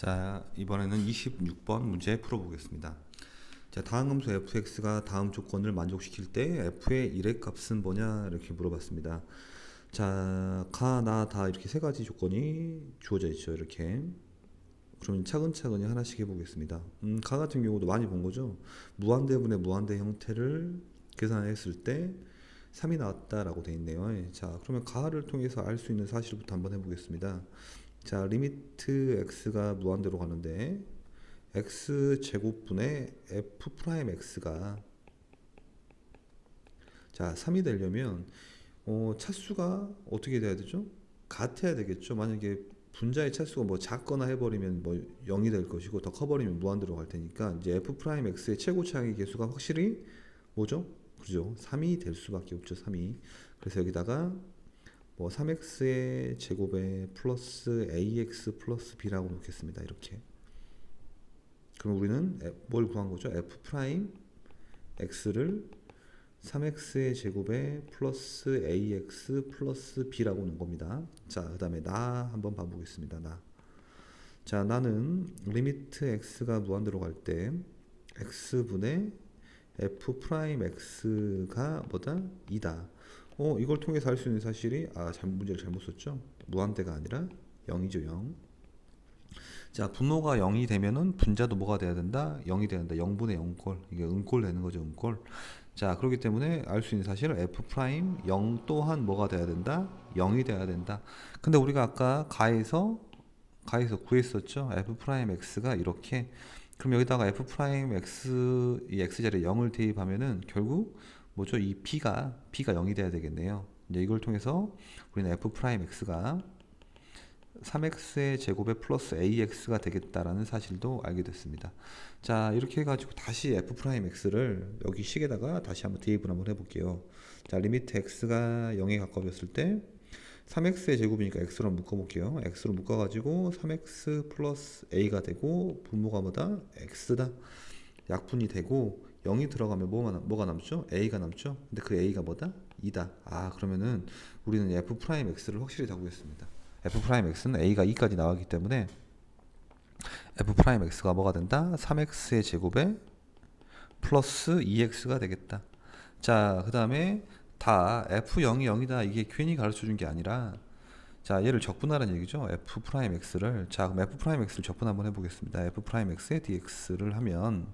자, 이번에는 26번 문제 풀어보겠습니다. 자, 다음 함수 fx가 다음 조건을 만족시킬 때 f의 1의 값은 뭐냐 이렇게 물어봤습니다. 자, 가, 나, 다 이렇게 세 가지 조건이 주어져 있죠. 이렇게. 그러면 차근차근히 하나씩 해보겠습니다. 음, 가 같은 경우도 많이 본 거죠. 무한대분의 무한대 형태를 계산했을 때 3이 나왔다라고 돼 있네요. 예, 자, 그러면 가를 통해서 알 수 있는 사실부터 한번 해보겠습니다. 자, 리미트 x가 무한대로 가는데 x 제곱분의 f 프라임 x가 자, 3이 되려면 어, 차수가 어떻게 돼야 되죠? 같아야 되겠죠. 만약에 분자의 차수가 뭐 작거나 해버리면 뭐 0이 될 것이고 더 커버리면 무한대로 갈 테니까 이제 f 프라임 x의 최고 차항의 개수가 확실히 뭐죠? 그죠? 3이 될 수밖에 없죠. 3이. 그래서 여기다가 뭐 3x의 제곱에 플러스 ax 플러스 b라고 놓겠습니다. 이렇게. 그럼 우리는 에- 뭘 구한 거죠? f 프라임 x를 3x의 제곱에 플러스 ax 플러스 b라고 놓은 겁니다. 자, 그 다음에 나 한번 봐보겠습니다. 나. 자, 나는 리미트 x가 무한대로 갈 때 x분의 f 프라임 x가 뭐다? 2다. 어, 이걸 통해서 알 수 있는 사실이 아, 잘못 문제를 잘못 썼죠. 무한대가 아니라 0이죠, 0. 자, 분모가 0이 되면은 분자도 뭐가 돼야 된다? 0이 돼야 된다. 0분의 0꼴. 이게 음꼴 되는 거죠, 음꼴. 자, 그렇기 때문에 알 수 있는 사실은 f 프라임 0 또한 뭐가 돼야 된다? 0이 돼야 된다. 근데 우리가 아까 가에서 가에서 구했었죠. f 프라임 x가 이렇게 그럼 여기다가 f 프라임 x 이 x 자리에 0을 대입하면은 결국 뭐죠? 이 b가 b가 0이 돼야 되겠네요. 이제 이걸 통해서 우리는 f x가 3x의 제곱에 플러스 ax가 되겠다라는 사실도 알게 됐습니다. 자, 이렇게 해가지고 다시 f 프라임 x를 여기 식에다가 다시 한번 대입을 한번 해볼게요. 자, 리미트 x가 0에 가까워졌을 때 3x의 제곱이니까 x로 묶어볼게요. x로 묶어가지고 3x 플러스 a가 되고 분모가 뭐다? x다. 약분이 되고 0이 들어가면 남- 뭐가 남죠? a가 남죠? 근데 그 a가 뭐다? 2다. 아 그러면은 우리는 f 프라임 x를 확실히 다 구했습니다. f 프라임 x는 a가 2까지 나왔기 때문에 f 프라임 x가 뭐가 된다? 3x의 제곱에 플러스 2x가 되겠다. 자, 그 다음에 다 f0이 0이다. 이게 괜히 가르쳐 준 게 아니라 자, 얘를 적분하라는 얘기죠. f 프라임 x를 자, 그럼 f 프라임 x를 적분 한번 해보겠습니다. f 프라임 x에 dx를 하면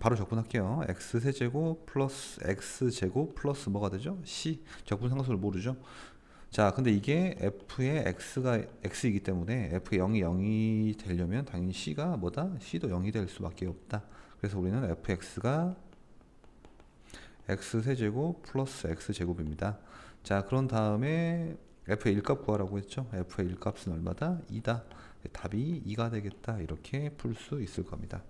바로 적분할게요. x 세제곱 플러스 x 제곱 플러스 뭐가 되죠? c 적분 상수를 모르죠. 자, 근데 이게 f의 x가 x이기 때문에 f의 0이 0이 되려면 당연히 c가 뭐다? c도 0이 될 수밖에 없다. 그래서 우리는 fx가 x 세제곱 플러스 x 제곱입니다. 자, 그런 다음에 f의 1값 구하라고 했죠. f의 1값은 얼마다? 2다. 답이 2가 되겠다. 이렇게 풀 수 있을 겁니다.